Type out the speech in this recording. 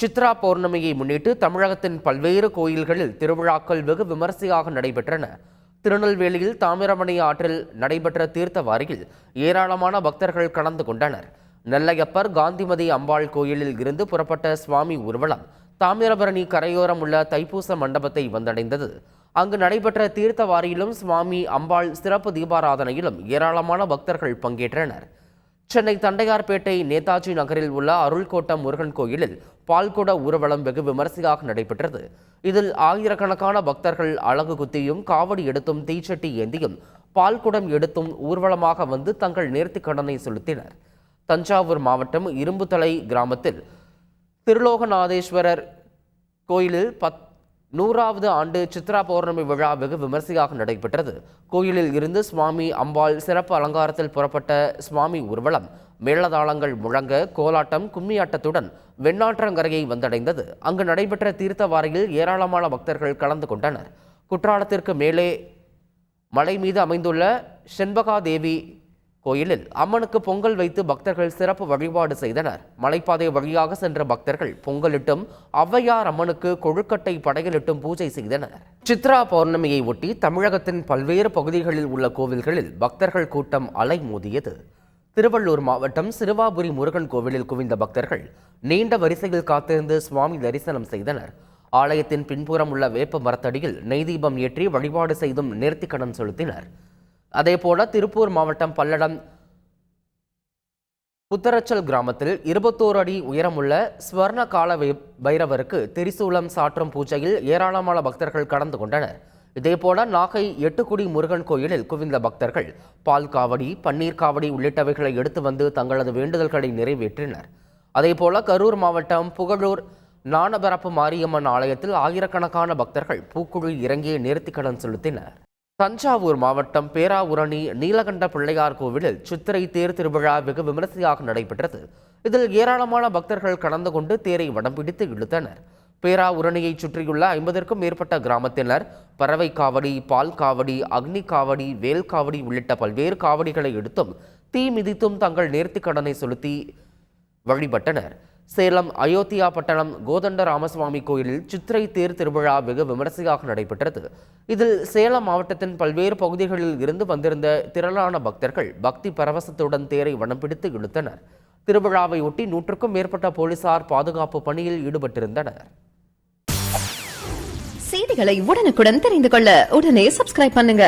சித்ரா பௌர்ணமியை முன்னிட்டு தமிழகத்தின் பல்வேறு கோயில்களில் திருவிழாக்கள் வெகு விமரிசையாக நடைபெற்றன. திருநெல்வேலியில் தாமிரமணி ஆற்றில் நடைபெற்ற தீர்த்தவாரியில் ஏராளமான பக்தர்கள் கலந்து கொண்டனர். நெல்லையப்பர் காந்திமதி அம்பாள் கோயிலில் இருந்து புறப்பட்ட சுவாமி ஊர்வலம் தாமிரபரணி கரையோரம் உள்ள தைப்பூச மண்டபத்தை வந்தடைந்தது. அங்கு நடைபெற்ற தீர்த்தவாரியிலும் சுவாமி அம்பாள் சிறப்பு தீபாராதனையிலும் ஏராளமான பக்தர்கள் பங்கேற்றனர். சென்னை தண்டையார்பேட்டை நேதாஜி நகரில் உள்ள அருள்கோட்டம் முருகன் கோயிலில் பால்குட ஊர்வலம் வெகு விமரிசையாக நடைபெற்றது. இதில் ஆயிரக்கணக்கான பக்தர்கள் அழகு குத்தியும் காவடி எடுத்தும் தீச்சட்டி ஏந்தியும் பால்குடம் எடுத்தும் ஊர்வலமாக வந்து தங்கள் நேர்த்திக் கடனை செலுத்தினர். தஞ்சாவூர் மாவட்டம் இரும்புத்தலை கிராமத்தில் திருலோகநாதேஸ்வரர் கோயிலில் பத் நூறாவது ஆண்டு சித்ரா பௌர்ணமி விழா வெகு விமரிசையாக நடைபெற்றது. கோயிலில் இருந்து சுவாமி அம்பாள் சிறப்பு அலங்காரத்தில் புறப்பட்ட சுவாமி ஊர்வலம் மேளதாளங்கள் முழங்க கோலாட்டம் கும்மியாட்டத்துடன் வெண்ணாற்றங்கரையை வந்தடைந்தது. அங்கு நடைபெற்ற தீர்த்தவாரியில் ஏராளமான பக்தர்கள் கலந்து கொண்டனர். குற்றாலத்திற்கு மேலே மலை மீது அமைந்துள்ள செண்பகாதேவி கோயிலில் அம்மனுக்கு பொங்கல் வைத்து பக்தர்கள் சிறப்பு வழிபாடு செய்தனர். மலைப்பாதை வழியாக சென்ற பக்தர்கள் பொங்கலிட்டும் ஔவையார் அம்மனுக்கு கொழுக்கட்டை படையலிட்டும் பூஜை செய்தனர். சித்ரா பௌர்ணமியை ஒட்டி தமிழகத்தின் பல்வேறு பகுதிகளில் உள்ள கோவில்களில் பக்தர்கள் கூட்டம் அலைமோதியது திருவள்ளூர் மாவட்டம் சிறுவாபுரி முருகன் கோவிலில் குவிந்த பக்தர்கள் நீண்ட வரிசையில் காத்திருந்து சுவாமி தரிசனம் செய்தனர். ஆலயத்தின் பின்புறம் உள்ள வேப்ப மரத்தடியில் நெய் தீபம் ஏற்றி வழிபாடு செய்தும் நேர்த்திக்கடன் செலுத்தினர். அதேபோல திருப்பூர் மாவட்டம் பல்லடம் புத்தரச்சல் கிராமத்தில் இருபத்தோரு அடி உயரமுள்ள ஸ்வர்ண கால பைரவருக்கு திரிசூலம் சாற்றும் பூஜையில் ஏராளமான பக்தர்கள் கலந்து கொண்டனர். இதேபோல நாகை எட்டுக்குடி முருகன் கோயிலில் குவிந்த பக்தர்கள் பால் காவடி பன்னீர் காவடி உள்ளிட்டவைகளை எடுத்து வந்து தங்களது வேண்டுதல்களை நிறைவேற்றினர். அதேபோல கரூர் மாவட்டம் புகழூர் ஞானபரப்பு மாரியம்மன் ஆலயத்தில் ஆயிரக்கணக்கான பக்தர்கள் பூக்குழி இறங்கி நேர்த்திக்கடன் செலுத்தினர். தஞ்சாவூர் மாவட்டம் பேராவூரணி நீலகண்ட பிள்ளையார் கோவிலில் சித்திரை தேர் திருவிழா வெகு விமரிசையாக நடைபெற்றது. இதில் ஏராளமான பக்தர்கள் கலந்து கொண்டு தேரை வடம் பிடித்து இழுத்தனர். பேராவூரணியை சுற்றியுள்ள ஐம்பதற்கும் மேற்பட்ட கிராமத்தினர் பறவை காவடி பால் காவடி அக்னி காவடி வேல் காவடி உள்ளிட்ட பல்வேறு காவடிகளை எடுத்தும் தீ மிதித்தும் தங்கள் நேர்த்திக் கடனை செலுத்தி வழிபட்டனர். சேலம் அயோத்தியா பட்டணம் கோதண்ட ராமசுவாமி கோயிலில் சித்திரை தேர் திருவிழா வெகு விமரிசையாக நடைபெற்றது. இதில் சேலம் மாவட்டத்தின் பல்வேறு பகுதிகளில் இருந்து வந்திருந்த திரளான பக்தர்கள் பக்தி பரவசத்துடன் தேரை வனம் பிடித்து இழுத்தனர். திருவிழாவை ஒட்டி நூற்றுக்கும் மேற்பட்ட போலீசார் பாதுகாப்பு பணியில் ஈடுபட்டிருந்தனர். செய்திகளை உடனுக்குடன் தெரிந்து கொள்ள உடனே சப்ஸ்கிரைப் பண்ணுங்க.